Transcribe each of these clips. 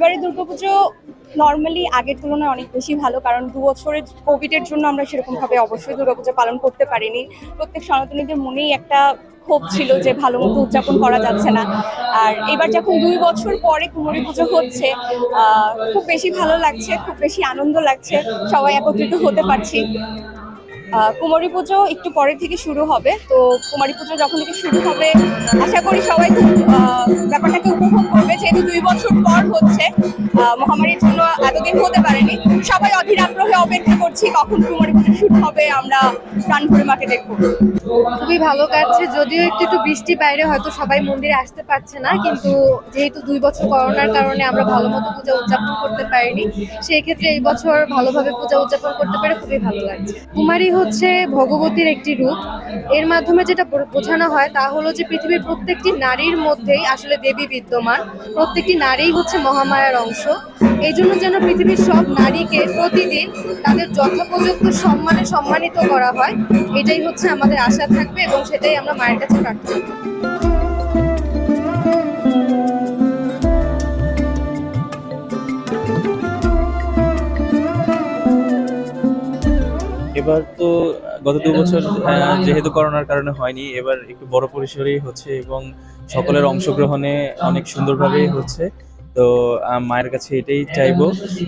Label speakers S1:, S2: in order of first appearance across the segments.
S1: এবারে দুর্গাপুজো নর্মালি আগের তুলনায় অনেক বেশি ভালো, কারণ দু বছরের কোভিডের জন্য আমরা সেরকম ভাবে অবশ্যই দুর্গাপুজো পালন করতে পারিনি। প্রত্যেক সনাতনীদের মনেই একটা ক্ষোভ ছিল যে ভালো মতো উদযাপন করা যাচ্ছে না। আর এবার যখন দুই বছর পরে কুমারী পুজো হচ্ছে খুব বেশি ভালো লাগছে, খুব বেশি আনন্দ লাগছে, সবাই একত্রিত হতে পারছি। কুমারী পুজো একটু পরের থেকে শুরু হবে। তো কুমারী পুজো যখন থেকে শুরু হবে, আশা করি সবাই খুব ব্যাপারটাকে উপভোগ করবে। যেহেতু দুই বছর পর হচ্ছে মহামারীর জন্য এতদিন হতে পারেনি। সবাই অধীর আগ্রহে অপেক্ষা করছি, কখন কুমারী পুজো শুরু হবে, আমরা প্রাণ ভরে মাকে দেখব।
S2: খুবই ভালো কাটছে, যদিও একটু একটু বৃষ্টি বাইরে, হয়তো সবাই মন্দিরে আসতে পারছে না, কিন্তু যেহেতু দুই বছর করোনার কারণে আমরা ভালো মতো পূজা উদযাপন করতে পারিনি, সেই ক্ষেত্রে এই বছর ভালোভাবে পূজা উদযাপন করতে পেরে খুবই ভালো লাগছে। কুমারী হচ্ছে ভগবতীর একটি রূপ। এর মাধ্যমে যেটা বোঝানো হয় তা হলো যে পৃথিবীর প্রত্যেকটি নারীর মধ্যেই আসলে দেবী বিদ্যমান। প্রত্যেকটি নারীই হচ্ছে মহামায়ার অংশ। এই জন্য যেন পৃথিবীর সব নারীকে প্রতিদিন তাদের যথোপযুক্ত সম্মানে সম্মানিত করা হয়। এটাই হচ্ছে আমাদের আশা থাকবে এবং সেটাই আমরা মায়ের কাছে প্রার্থনা
S3: এবার তো, গত দু বছর যেহেতু করোনার কারণে হয়নি, এবার একটু বড় পরিসরেই হচ্ছে এবং সকলের অংশগ্রহণে অনেক সুন্দরভাবেই হচ্ছে। তো মায়ের কাছে এটাই চাইব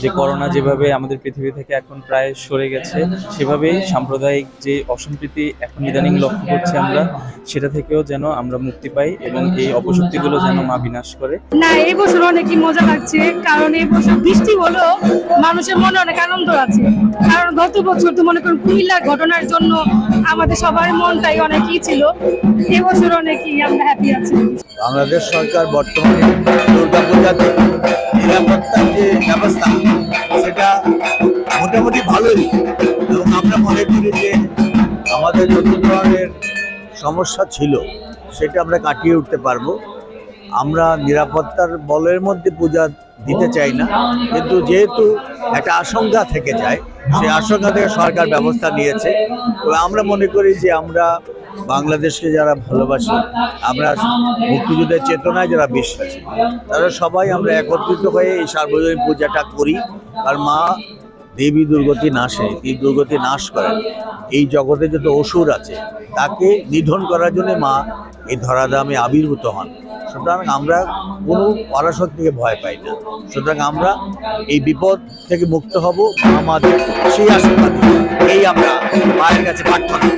S3: যে করোনা যেভাবে আমাদের পৃথিবী থেকে এখন প্রায় সরে গেছে সেভাবেই সাম্প্রদায়িক যে অসম্প্রীতি এখন ইদানিং লক্ষ্য করছি আমরা সেটা থেকেও যেন আমরা মুক্তি পাই এবং এই অপশক্তিগুলো যেন মা বিনাশ করে।
S4: না এই বছর অনেকই মজা লাগছে কারণ এই বছর বৃষ্টি হলেও মানুষের মনে অনেক আনন্দ আছে। কারণ গত বছর তো মনে করুন কুমিল্লার ঘটনার জন্য আমাদের সবার মনটাই অনেকই ছিল এবছর অনেকই আমরা হ্যাপি আছি।
S5: বাংলাদেশ সরকার বর্তমানে দুর্গাপূজাতে নিরাপত্তার যে ব্যবস্থা, সেটা মোটামুটি ভালোই। এবং আমরা মনে করি যে আমাদের যত ধরনের সমস্যা ছিল, সেটা আমরা কাটিয়ে উঠতে পারব। আমরা নিরাপত্তার বলের মধ্যে পূজা দিতে চাই না, কিন্তু যেহেতু একটা আশঙ্কা থেকে যায় সেই আশঙ্কা থেকে সরকার ব্যবস্থা নিয়েছে আমরা মনে করি যে আমরা বাংলাদেশকে যারা ভালোবাসি, আমরা মুক্তিযুদ্ধের চেতনায় যারা বিশ্বাসী, তারা সবাই আমরা একত্রিত হয়ে এই সার্বজনীন পূজাটা করি। আর মা দেবী দুর্গতি নাশে এই দুর্গতি নাশ করেন। এই জগতে যত অসুর আছে, তাকে নিধন করার জন্য মা এই ধরাধামে আবির্ভূত হন। সুতরাং আমরা কোনো পরাশক্তিকে ভয় পাই না। সুতরাং আমরা এই বিপদ থেকে মুক্ত হব। আমাদের সেই আশীর্বাদ। এই আমরা মায়ের কাছে প্রার্থনা